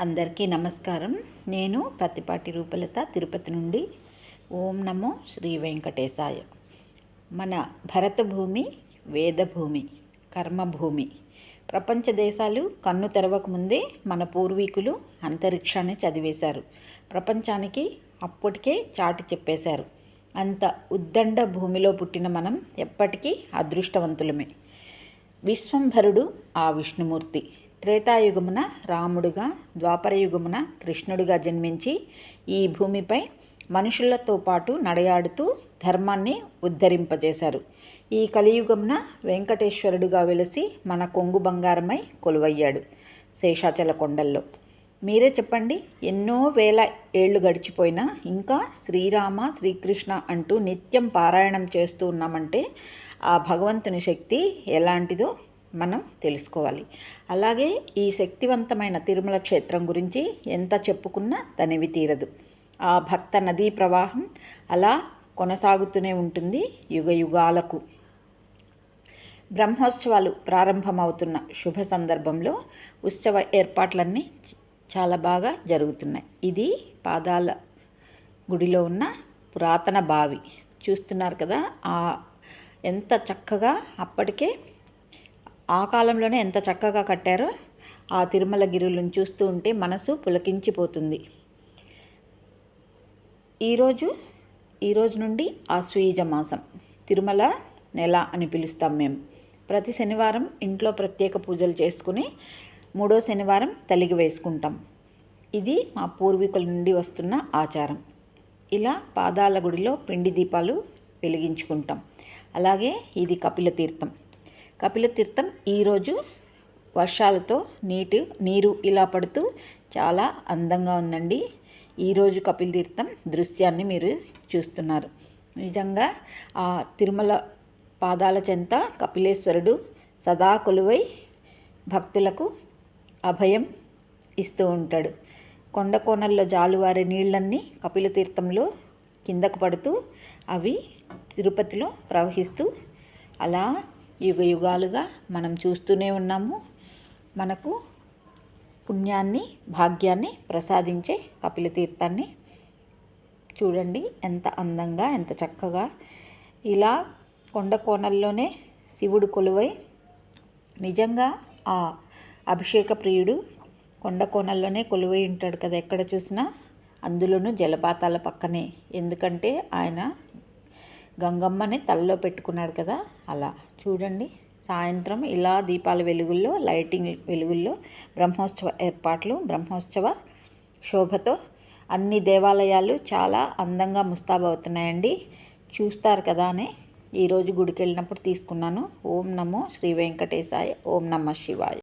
అందరికీ నమస్కారం. నేను పత్తిపాటి రూపలత తిరుపతి నుండి ఓం నమో శ్రీ వెంకటేశాయ. మన భరతభూమి వేదభూమి కర్మభూమి. ప్రపంచ దేశాలు కన్ను తెరవక ముందే మన పూర్వీకులు అంతరిక్షాన్ని చదివేశారు. ప్రపంచానికి అప్పటికే చాటి చెప్పేశారు. అంత ఉద్దండ భూమిలో పుట్టిన మనం ఎప్పటికీ అదృష్టవంతులమే. విశ్వంభరుడు ఆ విష్ణుమూర్తి. త్రేతాయుగమున రాముడుగా ద్వాపరయుగమున కృష్ణుడుగా జన్మించి ఈ భూమిపై మనుషులతో పాటు నడయాడుతూ ధర్మాన్ని ఉద్ధరింపజేశారు. ఈ కలియుగమున వెంకటేశ్వరుడుగా వెలిసి మన కొంగు బంగారమై కొలువయ్యాడు శేషాచల కొండల్లో. మీరే చెప్పండి ఎన్నో వేల ఏళ్ళు గడిచిపోయినా ఇంకా శ్రీరామ శ్రీకృష్ణ అంటూ నిత్యం పారాయణం చేస్తూ ఉన్నామంటే ఆ భగవంతుని శక్తి ఎలాంటిదో మనం తెలుసుకోవాలి. అలాగే ఈ శక్తివంతమైన తిరుమల క్షేత్రం గురించి ఎంత చెప్పుకున్నా తనివి తీరదు. ఆ భక్త నదీ ప్రవాహం అలా కొనసాగుతూనే ఉంటుంది యుగ యుగాలకు. బ్రహ్మోత్సవాలు ప్రారంభమవుతున్న శుభ సందర్భంలో ఉత్సవ ఏర్పాట్లన్నీ చాలా బాగా జరుగుతున్నాయి. ఇది పాదాల గుడిలో ఉన్న పురాతన బావి. చూస్తున్నారు కదా ఆ ఎంత చక్కగా అప్పటికే ఆ కాలంలోనే ఎంత చక్కగా కట్టారో ఆ తిరుమల గిరులను చూస్తూ ఉంటే మనసు పులకించిపోతుంది. ఈరోజు ఈరోజు నుండి ఆశ్వీజ మాసం. తిరుమల నెల అని పిలుస్తాం మేము ప్రతి శనివారం ఇంట్లో ప్రత్యేక పూజలు చేసుకుని మూడో శనివారం తలిగి వేసుకుంటాం. ఇది మా పూర్వీకుల నుండి వస్తున్న ఆచారం. ఇలా పాదాల గుడిలో పిండి దీపాలు వెలిగించుకుంటాం. అలాగే ఇది కపిల తీర్థం. కపిలతీర్థం ఈరోజు వర్షాలతో నీటి నీరు ఇలా పడుతూ చాలా అందంగా ఉందండి. ఈరోజు కపిల తీర్థం దృశ్యాన్ని మీరు చూస్తున్నారు. నిజంగా ఆ తిరుమల పాదాల చెంత కపిలేశ్వరుడు సదా కొలువై భక్తులకు అభయం ఇస్తూ ఉంటాడు. కొండ కోణల్లో జాలువారే నీళ్ళన్నీ కపిల తీర్థంలో కిందకు పడుతూ అవి తిరుపతిలో ప్రవహిస్తూ అలా యుగ యుగాలుగా మనం చూస్తూనే ఉన్నాము. మనకు పుణ్యాన్ని భాగ్యాన్ని ప్రసాదించే కపిల తీర్థాన్ని చూడండి. ఎంత అందంగా ఎంత చక్కగా. ఇలా కొండ కోణల్లోనే శివుడు కొలువై నిజంగా ఆ అభిషేక ప్రియుడు కొండ కోణల్లోనే కొలువై ఉంటాడు కదా. ఎక్కడ చూసినా అందులోనూ జలపాతాల పక్కనే. ఎందుకంటే ఆయన గంగమ్మని తలలో పెట్టుకున్నాడు కదా అలా. చూడండి సాయంత్రం ఇలా దీపాల వెలుగుల్లో లైటింగ్ వెలుగుల్లో బ్రహ్మోత్సవ ఏర్పాట్లు బ్రహ్మోత్సవ శోభతో అన్ని దేవాలయాలు చాలా అందంగా ముస్తాబవుతున్నాయండి. చూస్తారు కదా అని ఈరోజు గుడికి వెళ్ళినప్పుడు తీసుకున్నాను. ఓం నమో శ్రీ వెంకటేశాయ ఓం నమ శివాయ.